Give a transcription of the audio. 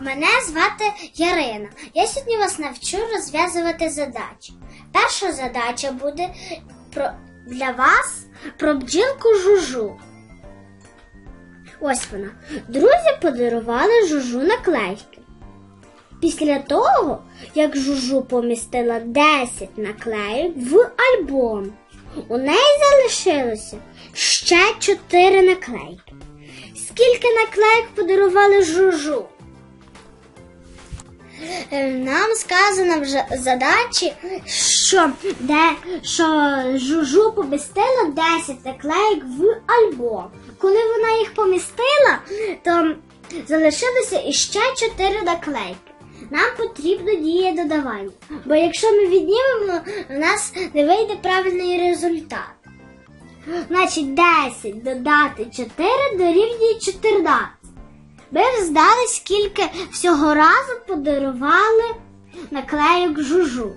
Мене звати Ярина. Я сьогодні вас навчу розв'язувати задачі. Перша задача буде про, для вас про бджілку жужу. Ось вона. Друзі подарували жужу наклейки. Після того, як жужу помістила 10 наклеїк в альбом, у неї залишилося ще 4 наклейки. Скільки наклейок подарували жужу? Е, Нам сказано в задачі, що, де, що жужу помістила 10 наклеїк в альбом. Коли вона їх помістила, то залишилося іще 4 наклейки. Нам потрібно діє додавання. Бо якщо ми віднімемо, у нас не вийде правильний результат. Значить, 10 додати 4 дорівнює 14. Ми здали скільки всього разу подарували наклеїк жужу.